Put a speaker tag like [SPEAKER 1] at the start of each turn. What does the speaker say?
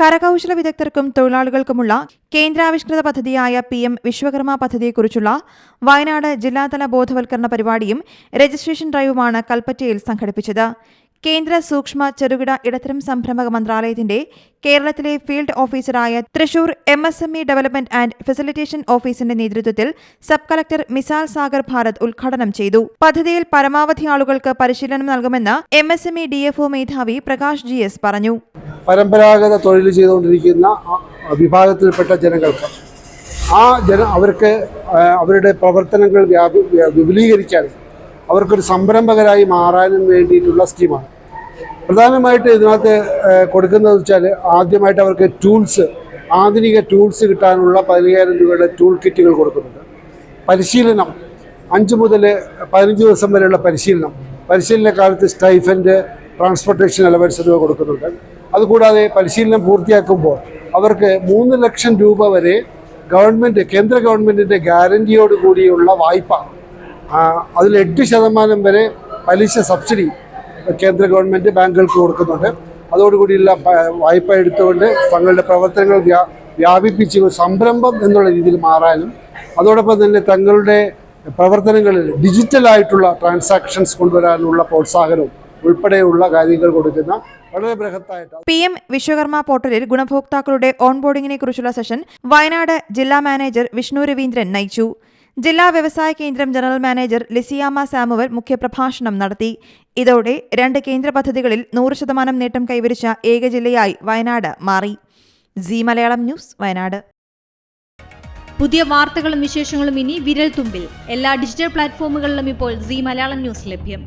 [SPEAKER 1] കരകൗശല വിദഗ്ധർക്കും തൊഴിലാളികൾക്കുമുള്ള കേന്ദ്രാവിഷ്കൃത പദ്ധതിയായ പി എം വിശ്വകർമ്മ പദ്ധതിയെക്കുറിച്ചുള്ള വയനാട് ജില്ലാതല ബോധവൽക്കരണ പരിപാടിയും രജിസ്ട്രേഷൻ ഡ്രൈവുമാണ് കൽപ്പറ്റയിൽ സംഘടിപ്പിച്ചത്. കേന്ദ്ര സൂക്ഷ്മ ചെറുകിട ഇടത്തരം സംരംഭക മന്ത്രാലയത്തിന്റെ കേരളത്തിലെ ഫീൽഡ് ഓഫീസറായ Thrissur M S M E development and facilitation ഓഫീസിന്റെ നേതൃത്വത്തിൽ സബ് കളക്ടർ മിസാൽ സാഗർ ഭാരത് ഉദ്ഘാടനം ചെയ്തു. പദ്ധതിയിൽ പരമാവധി ആളുകൾക്ക് പരിശീലനം നൽകുമെന്ന് M S M E D F O മേധാവി പ്രകാശ് ജി എസ് പറഞ്ഞു.
[SPEAKER 2] പരമ്പരാഗത തൊഴിൽ ചെയ്തുകൊണ്ടിരിക്കുന്ന വിഭാഗത്തിൽപ്പെട്ട ജനങ്ങൾക്ക് ആ ജന അവർക്ക് അവരുടെ പ്രവർത്തനങ്ങൾ വ്യാപി വ്യ- വിപുലീകരിക്കാനും അവർക്കൊരു സംരംഭകരായി മാറാനും വേണ്ടിയിട്ടുള്ള സ്കീമാണ്. പ്രധാനമായിട്ട് ഇതിനകത്ത് കൊടുക്കുന്നതെന്ന് കൊടുക്കുന്നത് വെച്ചാൽ ആദ്യമായിട്ട് അവർക്ക് ടൂൾസ് ആധുനിക ടൂൾസ് കിട്ടാനുള്ള പതിനയ്യായിരം രൂപയുടെ ടൂൾ കിറ്റുകൾ കൊടുക്കുന്നുണ്ട്. പരിശീലനം അഞ്ച് മുതൽ പതിനഞ്ച് ദിവസം വരെയുള്ള പരിശീലനം പരിശീലന കാലത്ത് സ്റ്റൈഫൻഡ് ട്രാൻസ്പോർട്ടേഷൻ അലവൻസ് എന്നിവ കൊടുക്കുന്നുണ്ട്. അതുകൂടാതെ പരിശീലനം പൂർത്തിയാക്കുമ്പോൾ അവർക്ക് മൂന്ന് ലക്ഷം രൂപ വരെ ഗവൺമെന്റ് കേന്ദ്ര ഗവൺമെന്റിന്റെ ഗ്യാരണ്ടിയോട് കൂടിയുള്ള വായ്പ. അതിൽ എട്ട് ശതമാനം വരെ പലിശ സബ്സിഡി കേന്ദ്ര ഗവൺമെന്റ് ബാങ്കുകൾക്ക് കൊടുക്കുന്നുണ്ട്. അതോടുകൂടിയുള്ള വായ്പ എടുത്തുകൊണ്ട് തങ്ങളുടെ പ്രവർത്തനങ്ങൾ വ്യാ വ്യാപിപ്പിച്ച് സംരംഭം എന്നുള്ള രീതിയിൽ മാറാനും അതോടൊപ്പം തന്നെ തങ്ങളുടെ പ്രവർത്തനങ്ങളിൽ ഡിജിറ്റലായിട്ടുള്ള ട്രാൻസാക്ഷൻസ് കൊണ്ടുവരാനുള്ള പ്രോത്സാഹനവും ഉൾപ്പെടെയുള്ള കാര്യങ്ങൾ കൊടുക്കുന്ന വളരെ ബൃഹത്തായിട്ട്
[SPEAKER 1] പി എം വിശ്വകർമ്മ പോർട്ടലിൽ ഗുണഭോക്താക്കളുടെ ഓൺബോർഡിംഗിനെ കുറിച്ചുള്ള സെഷൻ വയനാട് ജില്ലാ മാനേജർ വിഷ്ണു രവീന്ദ്രൻ നയിച്ചു. ജില്ലാ വ്യവസായ കേന്ദ്രം ജനറൽ മാനേജർ ലിസിയാമ സാമുവൽ മുഖ്യപ്രഭാഷണം നടത്തി. ഇതോടെ രണ്ട് കേന്ദ്ര പദ്ധതികളിൽ നൂറ് ശതമാനം നേട്ടം കൈവരിച്ച ഏക ജില്ലയായി വയനാട് മാറി. C Malayalam news Wayanad.
[SPEAKER 3] പുതിയ വാർത്തകളും വിശേഷങ്ങളും ഇനി വിരൽ തുമ്പിൽ. എല്ലാ ഡിജിറ്റൽ പ്ലാറ്റ്ഫോമുകളിലും ഇപ്പോൾ സി മലയാളം ന്യൂസ് ലഭ്യം.